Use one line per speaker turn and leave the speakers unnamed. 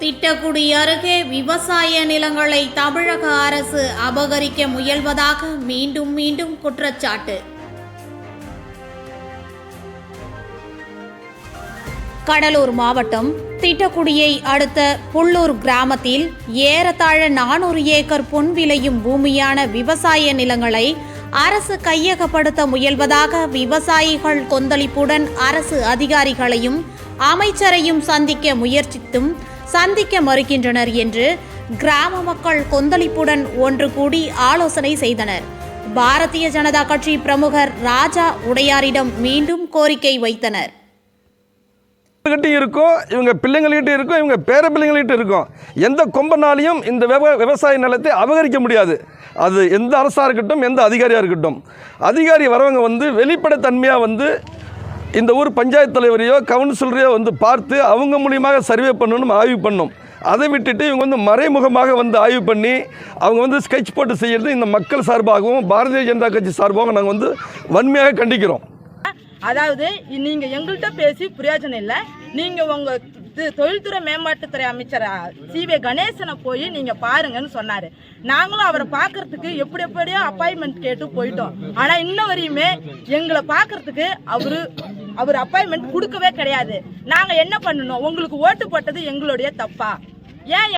திட்டக்குடி அருகே விவசாய நிலங்களை தமிழக அரசு அபகரிக்க முயல்வதாக மீண்டும் மீண்டும் குற்றச்சாட்டு. கடலூர் மாவட்டம் திட்டக்குடியை அடுத்த புள்ளூர் கிராமத்தில் ஏறத்தாழ நானூறு ஏக்கர் பொன் விளையும் பூமியான விவசாய நிலங்களை அரசு கையகப்படுத்த முயல்வதாக விவசாயிகள் கொந்தளிப்புடன் அரசு அதிகாரிகளையும் அமைச்சரையும் சந்திக்க முயற்சித்தும் சந்திக்க மறுக்கின்றனர் என்று கிராம மக்கள் கொந்தளிப்புடன் ஒன்று கூடி ஆலோசனை செய்தனர். பாரதிய ஜனதா கட்சி பிரமுகர் ராஜா உடையாரிடம் மீண்டும் கோரிக்கை வைத்தனர்.
கிட்டையும் இருக்கும் இவங்க பிள்ளைங்கள்கிட்ட இருக்கும் இவங்க பேர பிள்ளைங்கள்கிட்ட இருக்கும் எந்த கொம்பனாலையும் இந்த விவ விவசாய நிலத்தை அபகரிக்க முடியாது. அது எந்த அரசாக இருக்கட்டும் எந்த அதிகாரியாக இருக்கட்டும். அதிகாரி வரவங்க வந்து வெளிப்படைத்தன்மையாக வந்து இந்த ஊர் பஞ்சாயத்து தலைவரையோ கவுன்சிலரையோ வந்து பார்த்து அவங்க மூலியமாக சர்வே பண்ணணும் ஆய்வு பண்ணும் அதை விட்டுட்டு இவங்க வந்து மறைமுகமாக வந்து ஆய்வு பண்ணி அவங்க வந்து ஸ்கெட்ச் போட்டு செய்கிறது இந்த மக்கள் சார்பாகவும் பாரதிய ஜனதா கட்சி சார்பாகவும் நாங்கள் வந்து வன்மையாக கண்டிக்கிறோம்.
அதாவது நீங்கள் எங்கள்கிட்ட பேசி பிரயோஜனம் இல்லை. நீங்கள் உங்கள் தொழில்துறை மேம்பாட்டுத்துறை அமைச்சர் சிவே கணேசனை போய் நீங்கள் பாருங்கன்னு சொன்னார். நாங்களும் அவரை பார்க்கறதுக்கு எப்படி எப்படியோ அப்பாயின்மெண்ட் கேட்டு போயிட்டோம். ஆனால் இன்ன வரையுமே எங்களை பார்க்கறதுக்கு அவரு அவர் அப்பாயின்மெண்ட் கொடுக்கவே கிடையாது. நாங்க என்ன பண்ணணும்? உங்களுக்கு ஓட்டு போட்டது எங்களுடைய தப்பா? ஏன்